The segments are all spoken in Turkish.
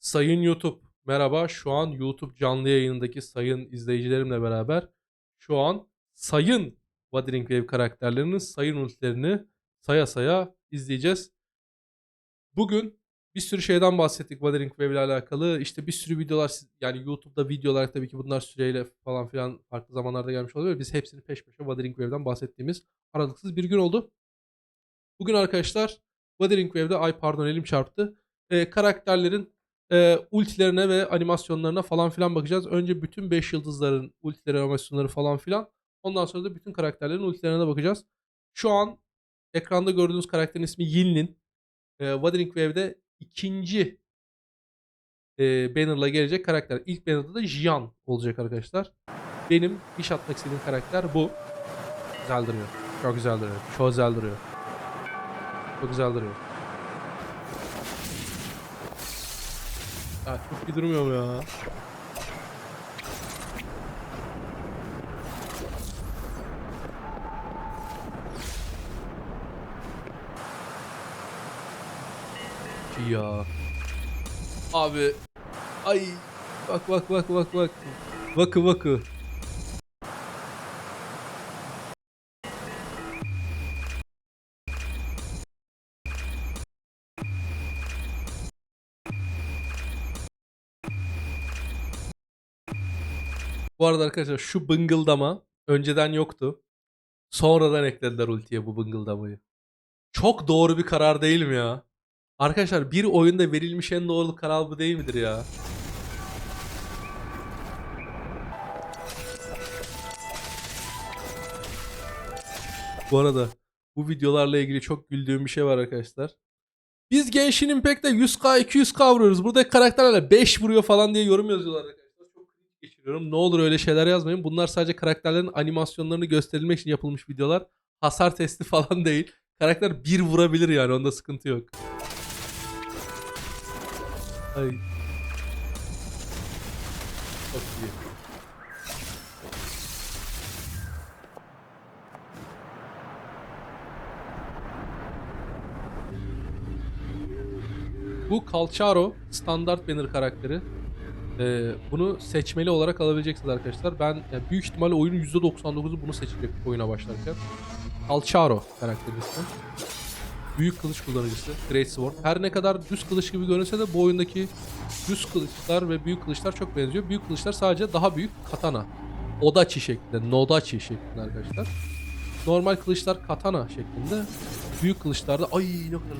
Sayın YouTube, merhaba. Şu an YouTube canlı yayınındaki sayın izleyicilerimle beraber şu an sayın Wuthering Wave karakterlerinin sayın ultilerini saya saya izleyeceğiz. Bugün bir sürü şeyden bahsettik Wuthering Wave ile alakalı. İşte bir sürü videolar yani YouTube'da videolar tabii ki bunlar süreyle falan filan farklı zamanlarda gelmiş oluyor. Biz hepsini peş peşe Wuthering Wave'den bahsettiğimiz aralıksız bir gün oldu. Bugün arkadaşlar Wuthering Wave'de ay pardon elim çarptı. Ee, karakterlerin e, ultilerine ve animasyonlarına falan filan bakacağız. Önce bütün 5 yıldızların ultileri, animasyonları falan filan. Ondan sonra da bütün karakterlerin ultilerine de bakacağız. Şu an ekranda gördüğünüz karakterin ismi Yinlin. E, Wuthering Wave'de ikinci e, banner'la gelecek karakter. İlk banner'da da Jian olacak arkadaşlar. Benim iş atmak istediğim karakter bu. Güzel duruyor. Çok güzel duruyor. Çok güzel duruyor. Çok güzel duruyor. Ya çok iyi durmuyor mu ya? Ya. Abi. Ay. Bak bak bak bak bak. Bakı bakı. Bu arada arkadaşlar şu bıngıldama önceden yoktu. Sonradan eklediler ultiye bu bıngıldamayı. Çok doğru bir karar değil mi ya? Arkadaşlar bir oyunda verilmiş en doğru karar bu değil midir ya? Bu arada bu videolarla ilgili çok güldüğüm bir şey var arkadaşlar. Biz Genshin Impact'te 100k 200k vuruyoruz. Burada karakterlerle 5 vuruyor falan diye yorum yazıyorlar arkadaşlar. Geçiriyorum. Ne olur öyle şeyler yazmayın. Bunlar sadece karakterlerin animasyonlarını gösterilmek için yapılmış videolar. Hasar testi falan değil. Karakter 1 vurabilir yani onda sıkıntı yok. Ay. Çok iyi. Bu Calcharo standart banner karakteri. Ee, bunu seçmeli olarak alabileceksiniz arkadaşlar. Ben yani büyük ihtimalle oyunun %99'u bunu seçecek oyuna başlarken. Calcharo karakteri. Büyük kılıç kullanıcısı. Great Sword. Her ne kadar düz kılıç gibi görünse de bu oyundaki düz kılıçlar ve büyük kılıçlar çok benziyor. Büyük kılıçlar sadece daha büyük katana. Odachi şeklinde, Nodachi şeklinde arkadaşlar. Normal kılıçlar katana şeklinde. Büyük kılıçlarda ay ne kadar.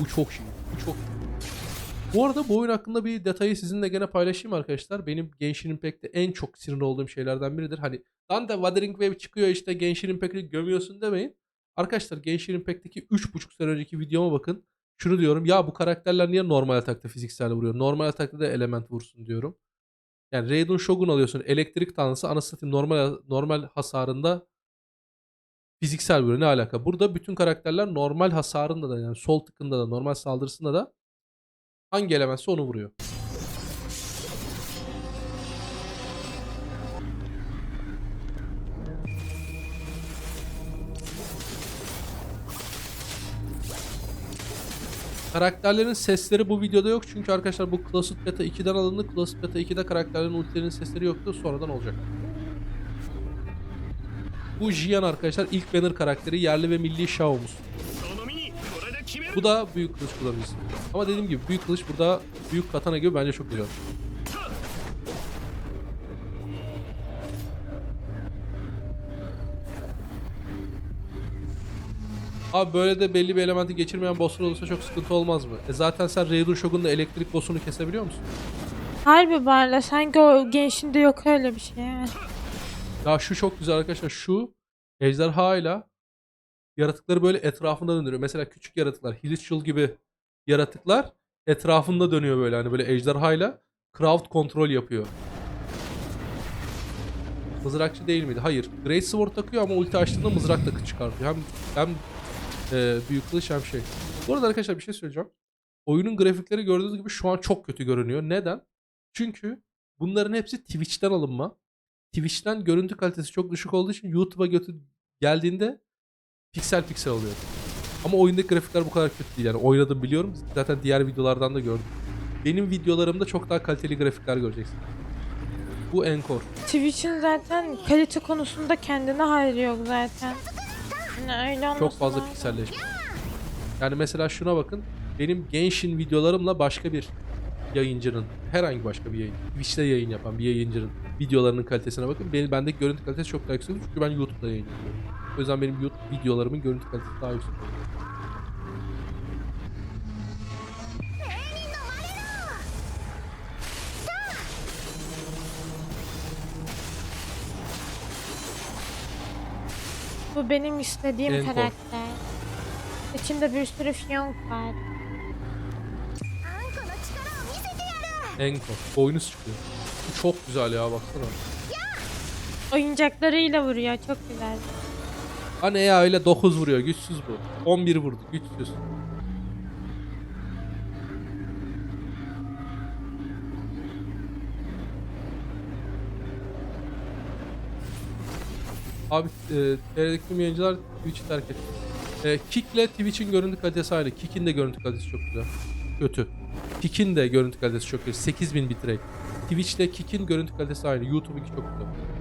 Bu çok iyi. Bu çok iyi. Bu arada bu oyun hakkında bir detayı sizinle gene paylaşayım arkadaşlar. Benim Genshin Impact'te en çok sinir olduğum şeylerden biridir. Hani lan da Wuthering Wave çıkıyor işte Genshin Impact'i gömüyorsun demeyin. Arkadaşlar Genshin Impact'teki 3.5 sene önceki videoma bakın. Şunu diyorum ya bu karakterler niye normal atakta fiziksel vuruyor? Normal atakta da element vursun diyorum. Yani Raiden Shogun alıyorsun. Elektrik tanrısı anasını normal normal hasarında fiziksel vuruyor. Ne alaka? Burada bütün karakterler normal hasarında da yani sol tıkında da normal saldırısında da hangi elementse onu vuruyor. Karakterlerin sesleri bu videoda yok çünkü arkadaşlar bu Closet Beta 2'den alındı. Closet Beta 2'de karakterlerin ultilerinin sesleri yoktu. Sonradan olacak. Bu Jian arkadaşlar ilk banner karakteri yerli ve milli Shao'muz. Bu da büyük kılıç kullanıcısı. Ama dediğim gibi büyük kılıç burada büyük katana gibi bence çok güzel. Abi böyle de belli bir elementi geçirmeyen bosslar olursa çok sıkıntı olmaz mı? E zaten sen Raiden Shogun'da elektrik boss'unu kesebiliyor musun? Harbi Barla sanki o gençinde yok öyle bir şey. Ya şu çok güzel arkadaşlar. Şu ejderha ile yaratıkları böyle etrafında döndürüyor. Mesela küçük yaratıklar, Hilichurl gibi yaratıklar etrafında dönüyor böyle hani böyle ejderha ile crowd kontrol yapıyor. Mızrakçı değil miydi? Hayır. Great Sword takıyor ama ulti açtığında mızrak da çıkartıyor. Hem hem e, büyük kılıç hem şey. Bu arada arkadaşlar bir şey söyleyeceğim. Oyunun grafikleri gördüğünüz gibi şu an çok kötü görünüyor. Neden? Çünkü bunların hepsi Twitch'ten alınma. Twitch'ten görüntü kalitesi çok düşük olduğu için YouTube'a götü geldiğinde piksel piksel oluyor. Ama oyundaki grafikler bu kadar kötü değil. Yani oynadım biliyorum. Zaten diğer videolardan da gördüm. benim videolarımda çok daha kaliteli grafikler göreceksin. Bu Encore. Twitch'in zaten kalite konusunda kendine hayli yok zaten. Yani öyle Çok fazla lazım. Yani mesela şuna bakın. Benim Genshin videolarımla başka bir yayıncının, herhangi başka bir yayın, Twitch'te yayın yapan bir yayıncının videolarının kalitesine bakın. Benim bendeki görüntü kalitesi çok daha yüksek çünkü ben YouTube'da yayın yapıyorum. O yüzden benim YouTube videolarımın görüntü kalitesi daha yüksek. Bu benim istediğim Encore. karakter. İçinde bir sürü fiyonk var. Encore. Boynuz çıkıyor. Bu çok güzel ya baksana. Oyuncaklarıyla vuruyor. Çok güzel. Hani ya öyle 9 vuruyor güçsüz bu. 11 vurdu güçsüz. Abi e, TR'deki tüm yayıncılar Twitch'i terk etti. E, Kick'le Twitch'in görüntü kalitesi aynı. Kick'in de görüntü kalitesi çok güzel. Kötü. Kick'in de görüntü kalitesi çok kötü. 8000 bitrate. Twitch'te Kick'in görüntü kalitesi aynı. YouTube'unki çok güzel.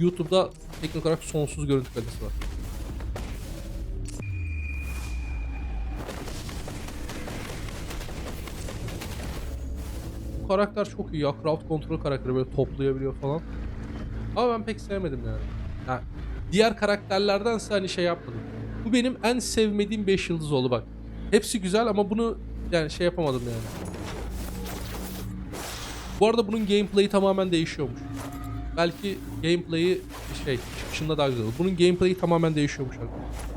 YouTube'da teknik olarak sonsuz görüntü kalitesi var. Bu karakter çok iyi ya. Crowd control karakteri böyle toplayabiliyor falan. Ama ben pek sevmedim yani. Ha, diğer karakterlerdense hani şey yapmadım. Bu benim en sevmediğim 5 yıldız oldu bak. Hepsi güzel ama bunu yani şey yapamadım yani. Bu arada bunun gameplay'i tamamen değişiyormuş. Belki gameplay'i şey çıkışında daha güzel olur. Bunun gameplay'i tamamen değişiyormuş arkadaşlar.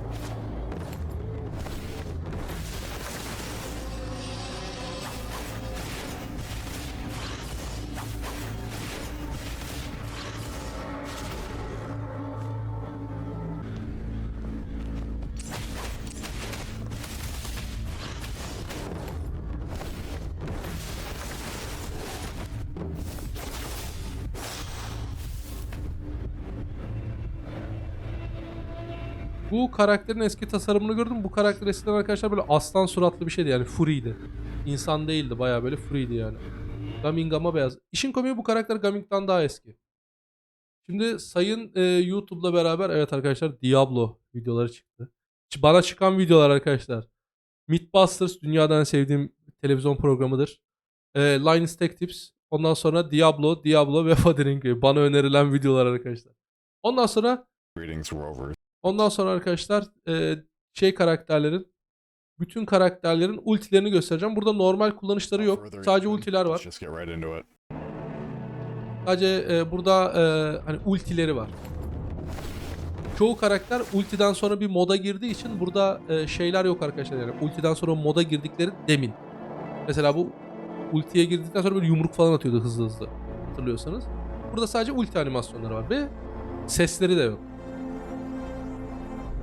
Bu karakterin eski tasarımını gördüm. Bu karakter eskiden arkadaşlar böyle aslan suratlı bir şeydi yani Fury'ydi. İnsan değildi bayağı böyle Fury'ydi yani. Gaming ama beyaz. İşin komiği bu karakter Gaming'den daha eski. Şimdi sayın e, YouTube'la beraber evet arkadaşlar Diablo videoları çıktı. Bana çıkan videolar arkadaşlar. Mythbusters dünyadan sevdiğim televizyon programıdır. E, Linus Tech Tips. Ondan sonra Diablo, Diablo ve Fathering. Bana önerilen videolar arkadaşlar. Ondan sonra. Ondan sonra arkadaşlar e, şey karakterlerin bütün karakterlerin ultilerini göstereceğim. Burada normal kullanışları yok. Sadece ultiler var. Sadece e, burada e, hani ultileri var. Çoğu karakter ultiden sonra bir moda girdiği için burada e, şeyler yok arkadaşlar yani ultiden sonra moda girdikleri demin. Mesela bu ultiye girdikten sonra böyle yumruk falan atıyordu hızlı hızlı hatırlıyorsanız. Burada sadece ulti animasyonları var ve sesleri de yok.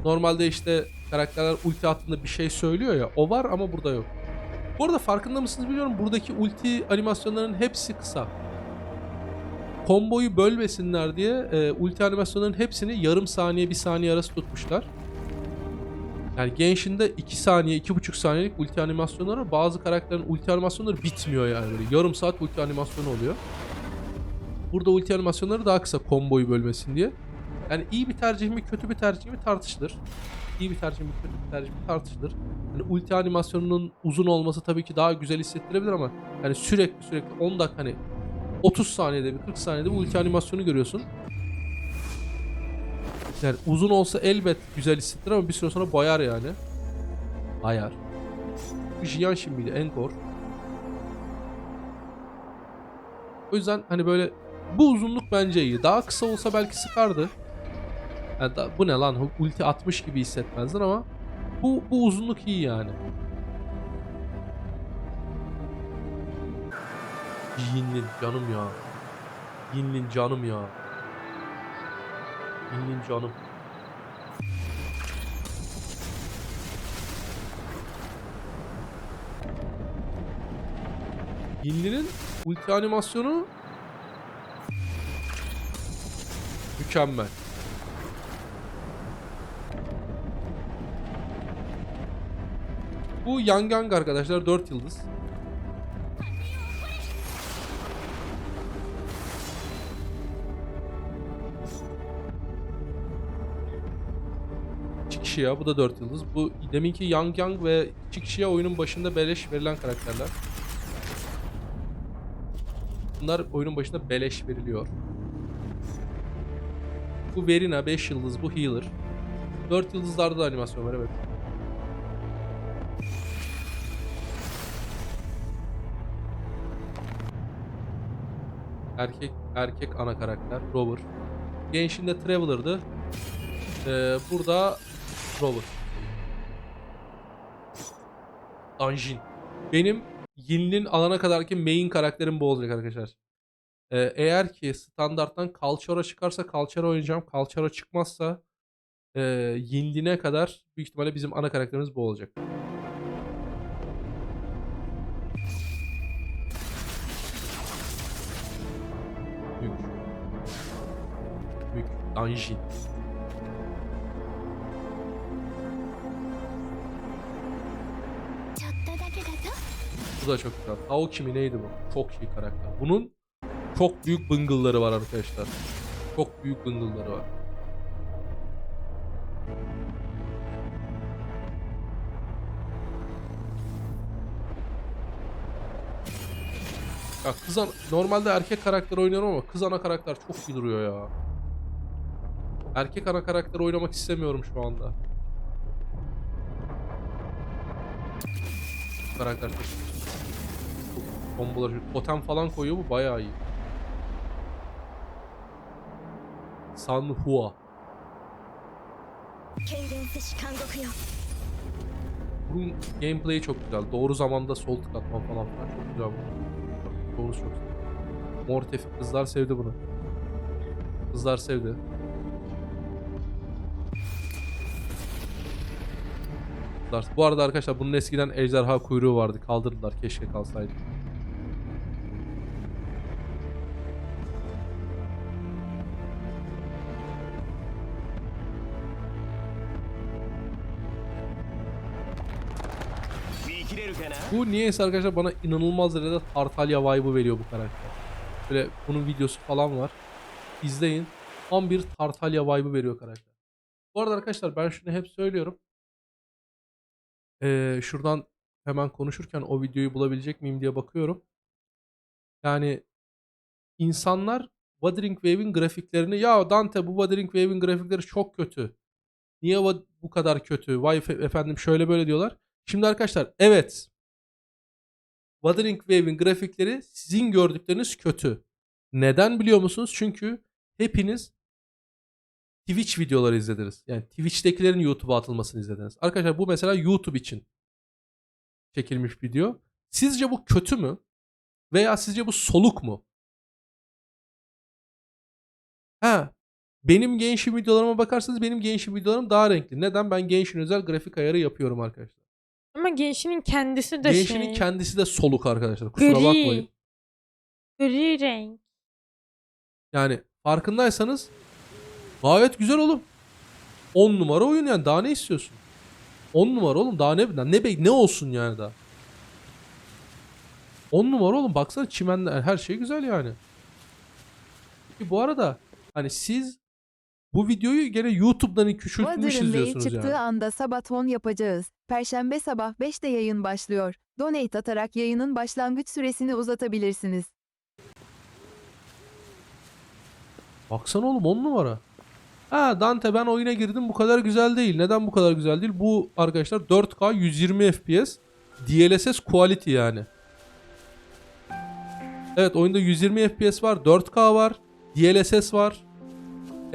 Normalde işte karakterler ulti attığında bir şey söylüyor ya o var ama burada yok. Bu arada farkında mısınız bilmiyorum buradaki ulti animasyonlarının hepsi kısa komboyu bölmesinler diye e, ulti animasyonların hepsini yarım saniye bir saniye arası tutmuşlar. Yani Genshin'de 2 saniye, 2,5 saniyelik ulti animasyonları. Bazı karakterin ulti animasyonları bitmiyor yani. Böyle yarım saat ulti animasyonu oluyor. Burada ulti animasyonları daha kısa komboyu bölmesin diye. Yani iyi bir tercih mi kötü bir tercih mi tartışılır. İyi bir tercih mi kötü bir tercih mi tartışılır. Yani ulti animasyonunun uzun olması tabii ki daha güzel hissettirebilir ama yani sürekli sürekli 10 dakika hani 30 saniyede bir 40 saniyede bu ulti animasyonu görüyorsun. Yani uzun olsa elbet güzel hissettirir ama bir süre sonra bayar yani. Bayar. Bu Jiyanshin miydi? Encore. O yüzden hani böyle bu uzunluk bence iyi. Daha kısa olsa belki sıkardı. Yani da- bu ne lan ulti atmış gibi hissetmezdin ama bu, bu uzunluk iyi yani. Yinlin canım ya. Yinlin canım ya. Yinlin canım. Yinlin'in ulti animasyonu mükemmel. Bu Young Yangang arkadaşlar 4 yıldız. Çikşia bu da 4 yıldız. Bu deminki Yang Yang ve Çikşia oyunun başında beleş verilen karakterler. Bunlar oyunun başında beleş veriliyor. Bu Verina 5 yıldız, bu Healer. 4 yıldızlarda da animasyon var evet. Erkek erkek ana karakter Rover. Gençinde Traveler'dı. Ee, burada Rover. Anjin. Benim Yin'in alana kadarki main karakterim bu olacak arkadaşlar. Ee, eğer ki standarttan Kalçara çıkarsa Kalçara oynayacağım. Kalçara çıkmazsa e, Yinlin'e kadar büyük ihtimalle bizim ana karakterimiz bu olacak. Anjin. Bu da çok güzel. Aoki mi neydi bu? Çok iyi karakter. Bunun çok büyük bıngılları var arkadaşlar. Çok büyük bıngılları var. Ya kız normalde erkek karakter oynuyorum ama kız ana karakter çok iyi duruyor ya. Erkek ana karakter oynamak istemiyorum şu anda. Karakter bombaları totem falan koyuyor bu bayağı iyi. San Hua. Bunun gameplay'i çok güzel. Doğru zamanda sol tık atma falan filan çok güzel. Doğru çok. Mortefi kızlar sevdi bunu. Kızlar sevdi. Kızlar- Bu arada arkadaşlar bunun eskiden ejderha kuyruğu vardı. Kaldırdılar. Keşke kalsaydı. Bu niyeyse arkadaşlar bana inanılmaz derecede Tartalya vibe'ı veriyor bu karakter. Böyle bunun videosu falan var. İzleyin. Tam bir Tartalya vibe'ı veriyor karakter. Bu arada arkadaşlar ben şunu hep söylüyorum. Ee, şuradan hemen konuşurken o videoyu bulabilecek miyim diye bakıyorum. Yani insanlar Wuthering Wave'in grafiklerini ya Dante bu Wuthering Wave'in grafikleri çok kötü. Niye bu kadar kötü? Vay fe- efendim şöyle böyle diyorlar. Şimdi arkadaşlar evet Wuthering Wave'in grafikleri sizin gördükleriniz kötü. Neden biliyor musunuz? Çünkü hepiniz Twitch videoları izlediniz. Yani Twitch'tekilerin YouTube'a atılmasını izlediniz. Arkadaşlar bu mesela YouTube için çekilmiş video. Sizce bu kötü mü? Veya sizce bu soluk mu? Ha, benim gençim videolarıma bakarsanız benim gençim videolarım daha renkli. Neden? Ben gençin özel grafik ayarı yapıyorum arkadaşlar. Ama gençinin kendisi de Gençinin şey. kendisi de soluk arkadaşlar. Kusura Gri. bakmayın. Gri renk. Yani farkındaysanız gayet güzel oğlum. 10 numara oyun yani daha ne istiyorsun? 10 numara oğlum daha ne ne be- ne olsun yani daha? 10 numara oğlum baksana çimenler her şey güzel yani. Peki bu arada hani siz bu videoyu gene YouTube'dan Wonder'ın Bey izliyorsunuz çıktığı yani. anda sabaton yapacağız. Perşembe sabah 5'te yayın başlıyor. Donate atarak yayının başlangıç süresini uzatabilirsiniz. Baksana oğlum 10 numara. Ha Dante ben oyuna girdim bu kadar güzel değil. Neden bu kadar güzel değil? Bu arkadaşlar 4K 120 FPS DLSS quality yani. Evet oyunda 120 FPS var, 4K var, DLSS var,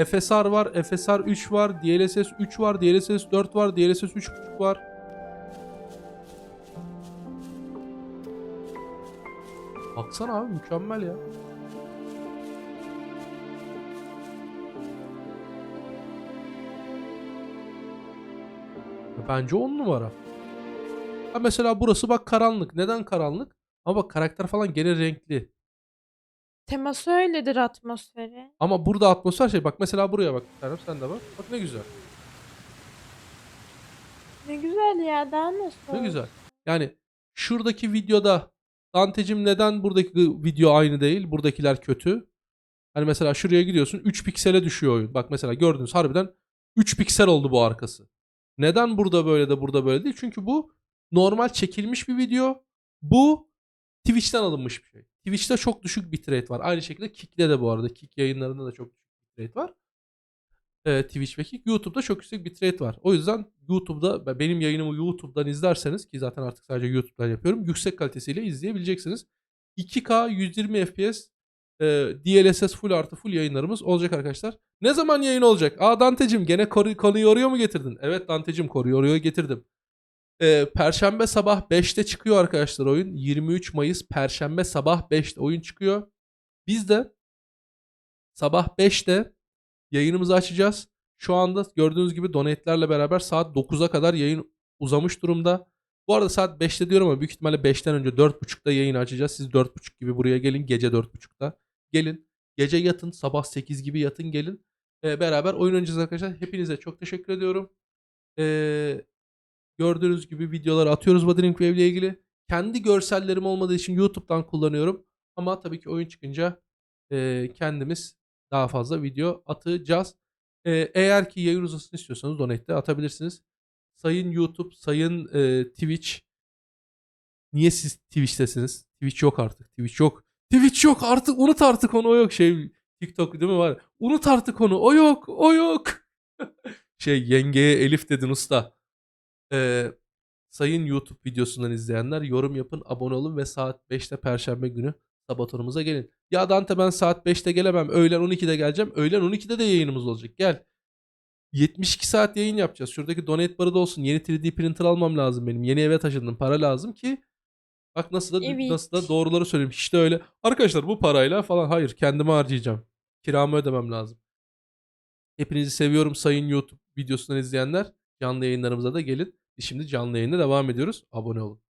FSR var, FSR 3 var, DLSS 3 var, DLSS 4 var, DLSS 3.5 var. Baksana abi mükemmel ya. Bence 10 numara. Ha mesela burası bak karanlık. Neden karanlık? Ama bak karakter falan gene renkli. Teması öyledir atmosferi. Ama burada atmosfer şey. Bak mesela buraya bak. bir tanem sen de bak. Bak ne güzel. Ne güzel ya daha nasıl? Ne güzel. Yani şuradaki videoda Dante'cim neden buradaki video aynı değil? Buradakiler kötü. Hani mesela şuraya gidiyorsun 3 piksele düşüyor oyun. Bak mesela gördünüz harbiden 3 piksel oldu bu arkası. Neden burada böyle de burada böyle değil? Çünkü bu normal çekilmiş bir video. Bu Twitch'ten alınmış bir şey. Twitch'te çok düşük bitrate var. Aynı şekilde Kick'te de bu arada. Kick yayınlarında da çok düşük bitrate var. Ee, Twitch ve Kick. YouTube'da çok yüksek bitrate var. O yüzden YouTube'da benim yayınımı YouTube'dan izlerseniz ki zaten artık sadece YouTube'dan yapıyorum. Yüksek kalitesiyle izleyebileceksiniz. 2K 120 FPS e, DLSS full artı full yayınlarımız olacak arkadaşlar. Ne zaman yayın olacak? Aa Dante'cim gene konuyu oraya mu getirdin? Evet Dante'cim konuyu oraya getirdim. Ee, Perşembe sabah 5'te çıkıyor arkadaşlar oyun. 23 Mayıs Perşembe sabah 5'te oyun çıkıyor. Biz de sabah 5'te yayınımızı açacağız. Şu anda gördüğünüz gibi donate'lerle beraber saat 9'a kadar yayın uzamış durumda. Bu arada saat 5'te diyorum ama büyük ihtimalle 5'ten önce 4.30'da yayın açacağız. Siz 4.30 gibi buraya gelin gece 4.30'da. Gelin. Gece yatın sabah 8 gibi yatın gelin. Ee, beraber oyun oynayacağız arkadaşlar. Hepinize çok teşekkür ediyorum. Ee, gördüğünüz gibi videoları atıyoruz Wuthering Wave ile ilgili. Kendi görsellerim olmadığı için YouTube'dan kullanıyorum. Ama tabii ki oyun çıkınca e, kendimiz daha fazla video atacağız. Ee, eğer ki yayın uzasını istiyorsanız donate de atabilirsiniz. Sayın YouTube, sayın e, Twitch. Niye siz Twitch'tesiniz? Twitch yok artık. Twitch yok. Twitch yok artık. Unut artık onu. O yok. Şey TikTok değil mi var? Unut artık onu. O yok. O yok. şey yengeye Elif dedin usta. Ee, sayın YouTube videosundan izleyenler yorum yapın, abone olun ve saat 5'te Perşembe günü sabatonumuza gelin. Ya Dante ben saat 5'te gelemem. Öğlen 12'de geleceğim. Öğlen 12'de de yayınımız olacak. Gel. 72 saat yayın yapacağız. Şuradaki donate barı da olsun. Yeni 3D printer almam lazım benim. Yeni eve taşındım. Para lazım ki bak nasıl da Evet. nasıl da doğruları söyleyeyim. Hiç de öyle. Arkadaşlar bu parayla falan hayır kendime harcayacağım. Kiramı ödemem lazım. Hepinizi seviyorum sayın YouTube videosundan izleyenler. Canlı yayınlarımıza da gelin. Şimdi canlı yayına devam ediyoruz. Abone olun.